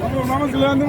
Tamam, tamam, gülendim.